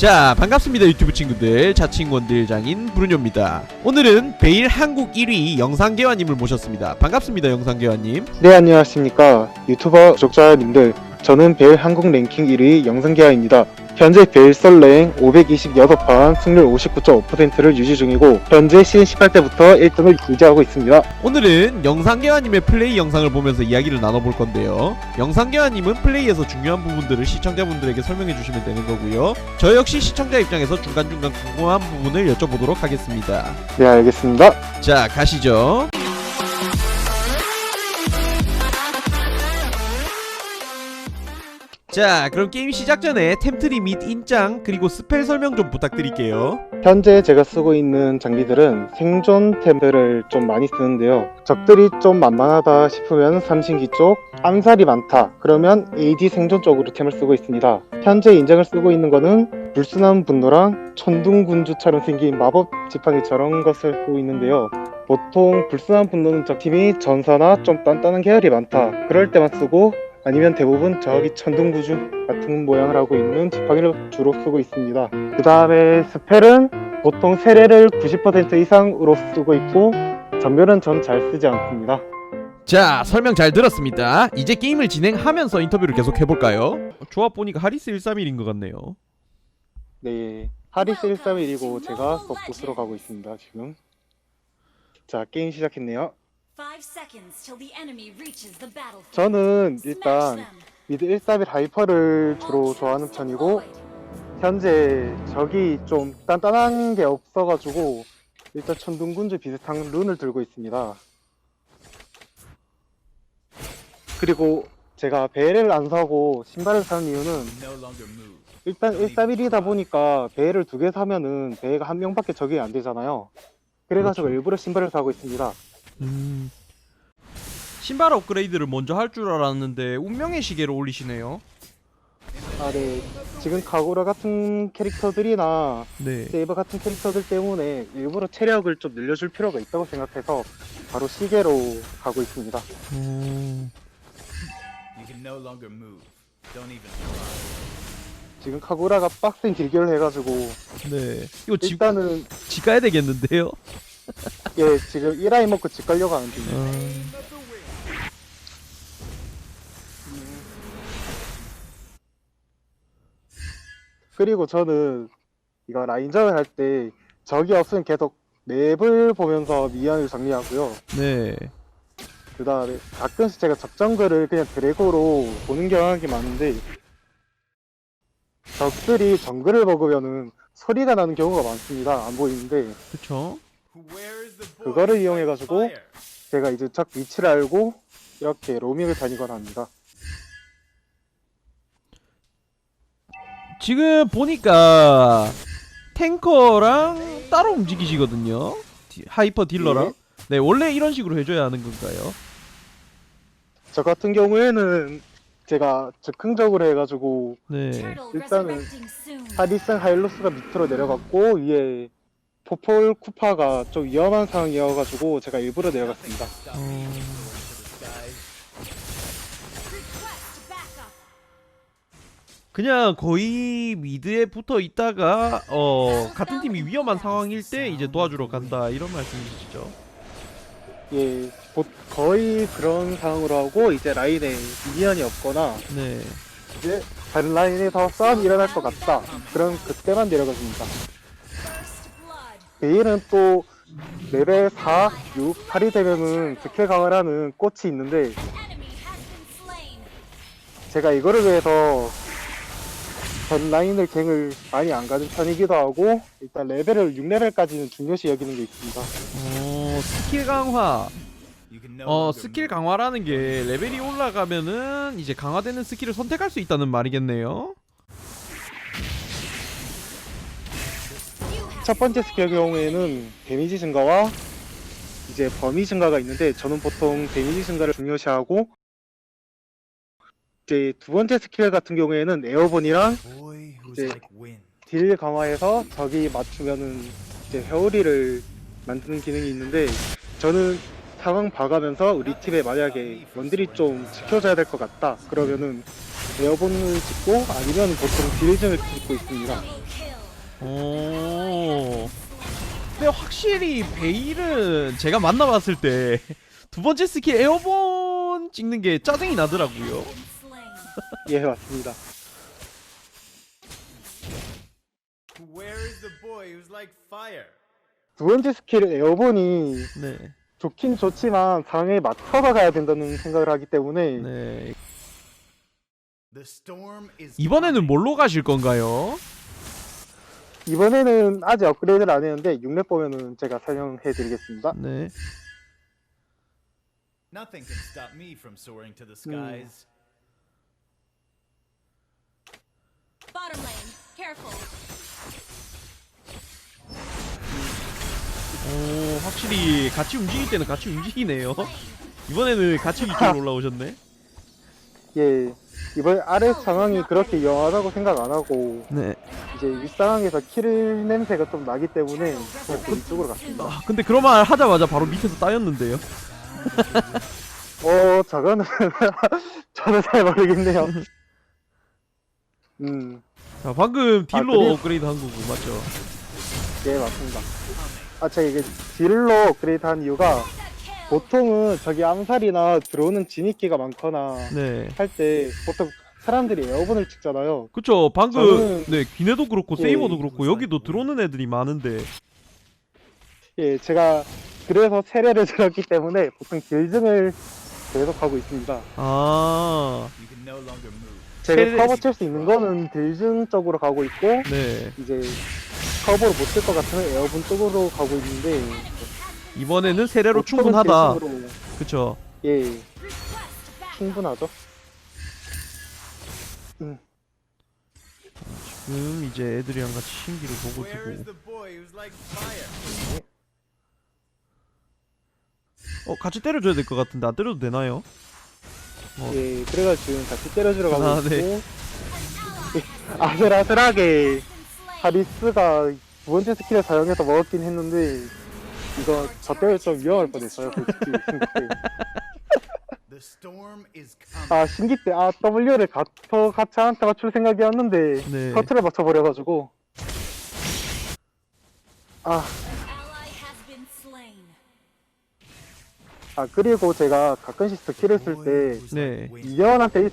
자 반갑습니다 유튜브 친구들. 자칭원들 장인 브루뇨입니다. 오늘은 베일 한국 1위 영상개화님을 모셨습니다. 반갑습니다 영상개화님. 네 안녕하십니까. 유튜버 구독자님들 저는 벨 한국 랭킹 1위 영상기아입니다 현재 벨 썰랭 526판 승률 59.5%를 유지 중이고 현재 시즌 18때부터 1등을 유지하고 있습니다. 오늘은 영상개화님의 플레이 영상을 보면서 이야기를 나눠볼 건데요. 영상개화님은 플레이에서 중요한 부분들을 시청자분들에게 설명해 주시면 되는 거고요. 저 역시 시청자 입장에서 중간중간 궁금한 부분을 여쭤보도록 하겠습니다. 네 알겠습니다. 자 가시죠 자 그럼 게임 시작 전에 템트리 및 인장 그리고 스펠 설명 좀 부탁드릴게요. 현재 제가 쓰고 있는 장비들은 생존 템들을 좀 많이 쓰는데요. 적들이 좀 만만하다 싶으면 삼신기 쪽 암살이 많다 그러면 AD 생존 쪽으로 템을 쓰고 있습니다. 현재 인장을 쓰고 있는 거는 불순한 분노랑 천둥군주처럼 생긴 마법 지팡이 저런 것을 쓰고 있는데요. 보통 불순한 분노는 적팀이 전사나 좀 단단한 계열이 많다. 그럴 때만 쓰고 아니면 대부분 저기 천둥구주 같은 모양을 하고 있는 지팡이를 주로 쓰고 있습니다. 그 다음에 스펠은 보통 세례를 90% 이상으로 쓰고 있고 전멸은 전 잘 쓰지 않습니다. 자 설명 잘 들었습니다 이제 게임을 진행하면서 인터뷰를 계속 해볼까요? 조합 보니까 하리스 131인 것 같네요 네, 하리스 131이고 제가 서포스로 가고 있습니다. 지금 자 게임 시작했네요. 저는 일단 미드 131 하이퍼를 주로 좋아하는 편이고 현재 적이 좀 단단한 게 없어가지고 일단 천둥군주 비슷한 룬을 들고 있습니다. 그리고 제가 베레를 안 사고 신발을 사는 이유는 일단 131이다 보니까 베를 두개 사면은 베가 한 명밖에 적용이 안 되잖아요. 그래가지고 그렇죠. 일부러 신발을 사고 있습니다. 음... 신발 업그레이드를 먼저 할 줄 알았는데 운명의 시계를 올리시네요 아, 네. 지금 카고라 같은 캐릭터들이나 네 세이버 같은 캐릭터들 때문에 일부러 체력을 좀 늘려줄 필요가 있다고 생각해서 바로 시계로 가고 있습니다. 음... 지금 카고라가 빡센 딜결을 해가지고 네 이거 집, 일단은 집 가야 되겠는데요? 예 지금 1아이 먹고 집 가려고 하는 중이에요. 음... 그리고 저는 이거 라인전을 할 때 적이 없으면 계속 맵을 보면서 미안을 정리하고요. 네 그 다음에 가끔씩 제가 적정글을 그냥 드래고로 보는 경향이 많은데 적들이 정글을 먹으면은 소리가 나는 경우가 많습니다. 안 보이는데 그쵸 Where is the boy? 그거를 이용해 가지고 Fire. 제가 이제 적 위치를 알고 이렇게 로밍을 다니거나 합니다. 지금 보니까 탱커랑 따로 움직이시거든요 디- 하이퍼 딜러랑 네 원래 이런 식으로 해줘야 하는 건가요? 저 같은 경우에는 제가 즉흥적으로 해가지고 네 일단은 하디슨 하일로스가 밑으로 내려갔고 위에 포폴 쿠파가 좀 위험한 상황이어가지고 제가 일부러 내려갔습니다. 어... 그냥 거의 미드에 붙어 있다가 어 같은 팀이 위험한 상황일 때 이제 도와주러 간다 이런 말씀이시죠? 예, 보- 거의 그런 상황으로 하고 이제 라인에 미니언이 없거나 네. 이제 다른 라인에서 싸움이 일어날 것 같다. 그럼 그때만 내려가줍니다. 베일은 또 레벨 4, 6, 8이 되면은 스킬 강화라는 꽃이 있는데 제가 이거를 위해서 전 라인을 갱을 많이 안 가는 편이기도 하고 일단 레벨을 6레벨까지는 중요시 여기는 게 있습니다. 어 스킬 강화. 어 스킬. 강화라는 게 레벨이 올라가면은 이제 강화되는 스킬을 선택할 수 있다는 말이겠네요. 첫 번째 스킬 경우에는 데미지 증가와 이제 범위 증가가 있는데 저는 보통 데미지 증가를 중요시하고 이제 두 번째 스킬 같은 경우에는 에어본이랑 이제. 딜 강화해서 적이 맞추면은 이제 회오리를 만드는 기능이 있는데 저는 상황 봐가면서 우리 팀에 만약에 원딜이 좀 지켜줘야 될 것 같다 그러면은 에어본을 찍고 아니면 보통 딜을 찍고 있습니다 오. 근데 확실히 베일은 제가 만나봤을 때 두 번째 스킬 에어본 찍는 게 짜증이 나더라고요. 예 맞습니다. Where is the boy who's like fire? 두 번째 스킬은 에어본이 네. 좋긴 좋지만 상에 맞춰서 가야 된다는 생각을 하기 때문에 네. 이번에는. 뭘로 가실 건가요? 이번에는 아직 업그레이드를 안 했는데 6렙 보면은 제가 설명해 드리겠습니다. 네. Nothing can stop me from soaring to the skies. Bottom lane, careful. 오, 확실히 같이 움직일 때는 같이 움직이네요. 이번에는 같이 위쪽으로 올라오셨네. 예 이번 아래 상황이 그렇게 영하다고 생각 안 하고 네. 이제 윗상황에서 킬 냄새가 좀 나기 때문에 그렇게 이쪽으로 갔습니다. 아, 근데 그런 말 하자마자 바로 밑에서 따였는데요. 어 저거는 저도 잘 모르겠네요. 음, 자, 방금 딜로 아, 그래요? 업그레이드 한 거고 맞죠? 예 맞습니다. 아 제가 이게 딜로 업그레이드 한 이유가 보통은 저기 암살이나 들어오는 진입기가 많거나 네. 할 때 보통 사람들이 에어본을 찍잖아요. 그쵸 방금 저는- 네 귀네도 그렇고 예, 세이버도 그렇고 여기도 들어오는 애들이 많은데 예, 제가 그래서 세례를 들었기 때문에 보통 딜증을 계속 하고 있습니다. 아 You can no longer move. 제가 세례- 커버 칠 수 있는 거는 딜증 쪽으로 가고 있고 네. 이제 커버를 못칠것 같으면 에어본 쪽으로 가고 있는데 이번에는 세례로 보통은 충분하다. 그쵸? 예, 충분하죠. 지금 이제 애들이랑 같이 신기를 보고 두고? 어 같이 때려줘야 될 것 같은데 안 때려도 되나요? 어. 예, 그래가지고 지금 같이 때려주러 가고 아, 있고 네. 예, 아슬아슬하게 하리스가 두 번째 스킬을 사용해서 먹었긴 했는데 이거 저 때문에 좀 위험할 뻔했어요 솔직히. 아 신기 때 아 W를 가터 가차한테 맞출 생각이었는데 네. 커트를 맞춰버려가지고 아. 아 그리고 제가 가끔씩 스킬을 쓸때 네. 이겨한테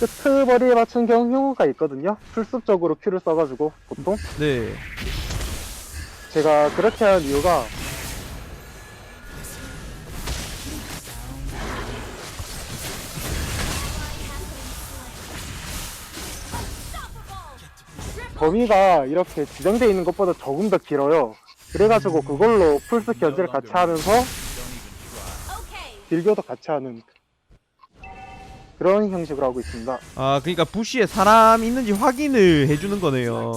끄트머리에 맞춘 경우가 있거든요 풀습적으로 큐를 써가지고 보통 네. 제가 그렇게 한 이유가 범위가 이렇게 지정되어 있는 것보다 조금 더 길어요. 그래가지고 그걸로 풀스 견제를 같이 하면서. 딜교도 같이 하는 그런 형식으로 하고 있습니다. 아 그러니까 부시에 사람 있는지 확인을 해주는 거네요.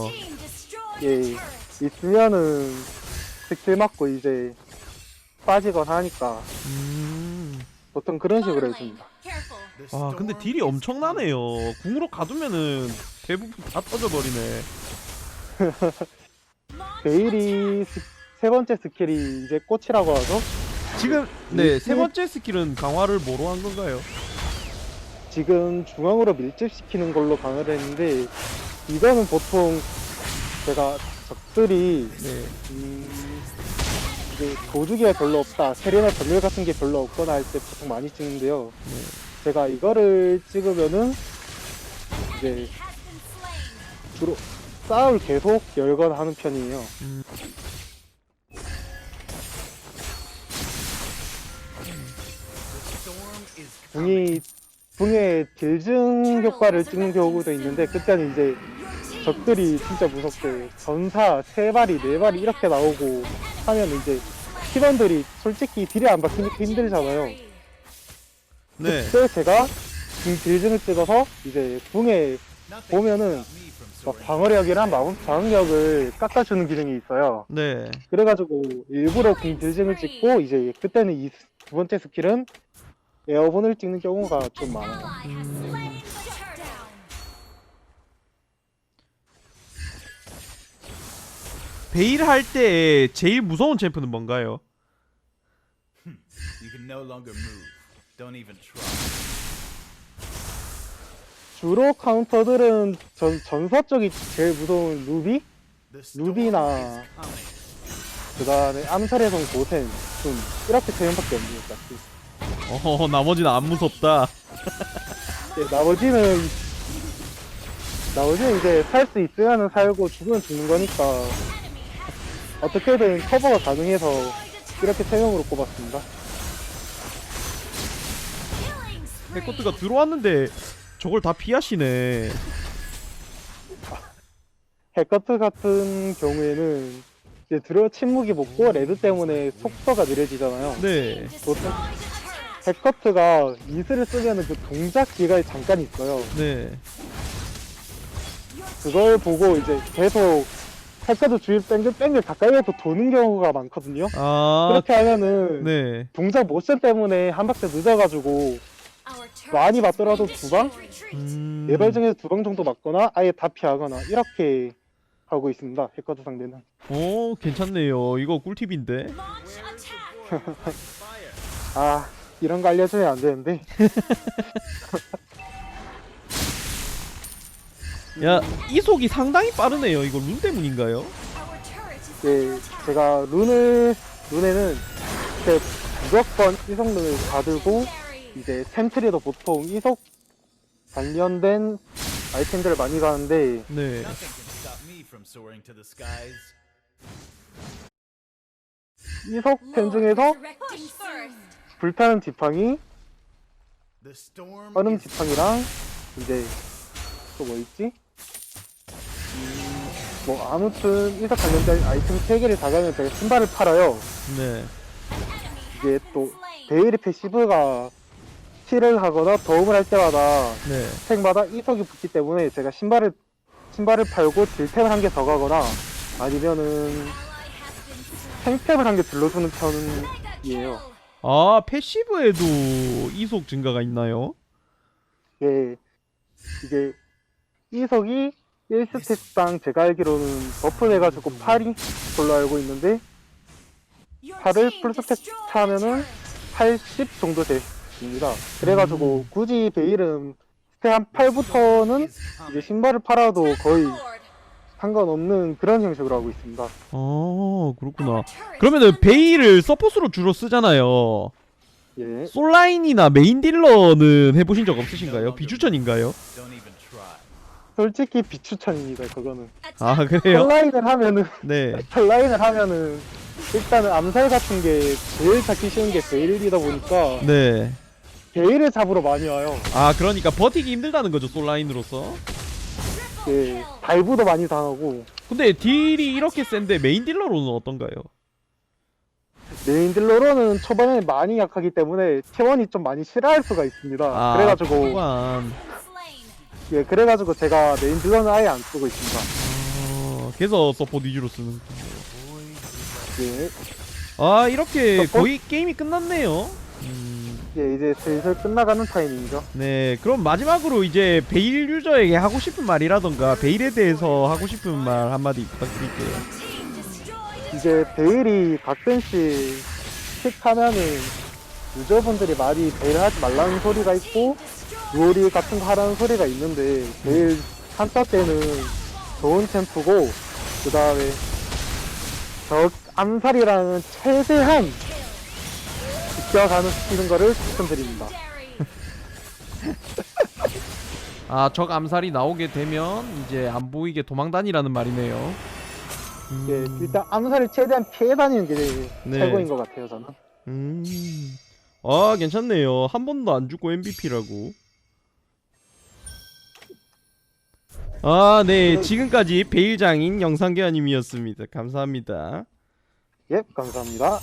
예. 있으면은 스킬 맞고 이제 빠지거나 하니까 음. 보통 그런 식으로 해줍니다. 아 근데 딜이 엄청나네요. 궁으로 가두면은 대부분 다 터져버리네. 베일이 스- 세 번째 스킬이 이제 꽃이라고 하죠. 지금 네 세 번째 스킬은 강화를 뭐로 한 건가요? 지금 중앙으로 밀집시키는 걸로 강화를 했는데 이거는 보통 제가 적들이 네. 음, 이제 도주기가 별로 없다 세례나 전멸 같은 게 별로 없거나 할 때 보통 많이 찍는데요 네. 제가 이거를 찍으면은 이제. 주로 싸움을 계속 열거나 하는 편이에요 음. 궁이 궁의 딜증 효과를 찍는 경우도 있는데 그때는 이제 적들이 진짜 무섭게 전사 세 발이 네 발이 이렇게 나오고 하면 이제 팀원들이 솔직히 딜이 안 박히니까 힘들잖아요. 네. 그때 제가 궁 딜증을 찍어서 이제 Nothing 보면은 막. 방어력이랑 마법 저항력을 깎아주는 기능이 있어요. 네. 그래가지고 일부러 궁 딜증을 찍고 이제 그때는 이 두 번째 스킬은 에어본을 찍는 경우가 좀 많아요. Turret. 베일 할 때 제일 무서운 챔프는 뭔가요? You can no longer move. Don't even try. 주로 카운터들은 전, 전사 쪽이 제일 무서운 루비? 루비나. 그 다음에 암살에선 고센 좀 이렇게 세 명밖에 같아요. 어 나머지는 안 무섭다 네, 나머지는 나머지는 이제 살 수 있으면 살고 죽으면 죽는 거니까 어떻게든 커버가 가능해서 이렇게 세 명으로 꼽았습니다. Spree. 해커트가 들어왔는데 저걸 다 피하시네 해커트 같은 경우에는 이제 들어 침묵이 먹고 레드 때문에 속도가 느려지잖아요. 네 보통 해커트가 이슬을 쓰면 그 동작 기간이 잠깐 있어요. 네. 그걸 보고 이제 계속 해커트 주위 뺑글 뺑글 가까이에서 도는 경우가 많거든요. 아, 그렇게 하면은 네. 동작 모션 때문에 한 박자 늦어가지고 많이 맞더라도 두 방? 음... 네발 중에서 두 방 정도 맞거나 아예 다 피하거나 이렇게 하고 있습니다. 해커트 상대는. 오, 괜찮네요. 이거 꿀팁인데. 아 이런 거 알려주면 안 되는데. 야, 이속이 상당히 빠르네요. 이거 룬 때문인가요? 네. 제가 룬을 룬에는 제 무조건 이속 룬을 다 들고. 이제 템트리도 보통 이속 관련된 아이템들을 많이 가는데 네. Nothing can stop me from soaring to the skies. 이속 템 중에서 Directing first. 불타는 지팡이, The storm 얼음 is 지팡이랑 이제 또 뭐 있지? 음, 뭐 아무튼 이속 관련된 아이템 3개를 다 가면 제가 신발을 팔아요. 네. 이게 또 베일의 패시브가 킬을 하거나 도움을 할 때마다 네. 스택마다 이석이 붙기 때문에 제가 신발을 신발을 팔고 딜템을 한 개 더 가거나 아니면은. 탱템을 한 개 들러주는 편이에요. 아, 패시브에도 이속 증가가 있나요? 예, 이게 이석이 1스택당 제가 알기로는 버프돼가지고 8이 걸로 알고 있는데 Your 8을 team 풀스택 destroyed 차면은 turret. 80 정도 됩니다. 그래가지고 굳이 베일은 스택 한 8부터는 is 이제. 신발을 팔아도 거의. 상관없는 그런 형식으로 하고 있습니다. 아, 그렇구나. 그러면은 베일을 서폿으로 주로 쓰잖아요. 예. 솔라인이나 메인 딜러는 해보신 적 없으신가요? 비추천인가요? 솔직히 비추천입니다. 그거는. 아, 그래요? 컬라인을 하면은 네. 컬라인을 하면은 일단은 암살 같은 게 제일 잡기 쉬운 게 베일이다 보니까 네. 베일을 잡으러 많이 와요. 아, 그러니까 버티기 힘들다는 거죠, 솔라인으로서. 예. 다이브도 많이 당하고 근데 딜이 이렇게 센데 메인 딜러로는 어떤가요? 메인 딜러로는 초반에 많이 약하기 때문에 T1이 좀 많이 싫어할 수가 있습니다. 아, 그래가지고 초반. 예, 그래가지고 제가 메인 딜러는 아예 안 쓰고 있습니다. 어, 그래서 서포트 위주로 쓰는. 예, 아, 이렇게 서포트? 거의 게임이 끝났네요. 음, 예, 이제 슬슬 끝나가는 타이밍이죠. 네, 그럼 마지막으로 이제 베일 유저에게 하고 싶은 말이라던가 베일에 대해서 하고 싶은 말 한마디 부탁드릴게요. 이제 베일이 가끔씩 픽하면은 유저분들이 많이 베일 하지 말라는 소리가 있고. 요리 같은 거 하라는 소리가 있는데 베일 한타 때는 좋은 템프고 그 다음에 적 암살이라는 최대한 지켜가는 시키는 거를 추천드립니다. 아, 적 암살이 나오게 되면 이제 안 보이게 도망 다니라는 말이네요. 음, 예, 일단 암살을 최대한 피해 다니는 게 네. 최고인 것 같아요 저는. 음. 아, 괜찮네요. 한 번도 안 죽고 MVP라고. 아, 네. 지금까지 베일장인 영상교환님이었습니다. 감사합니다. 예, 감사합니다.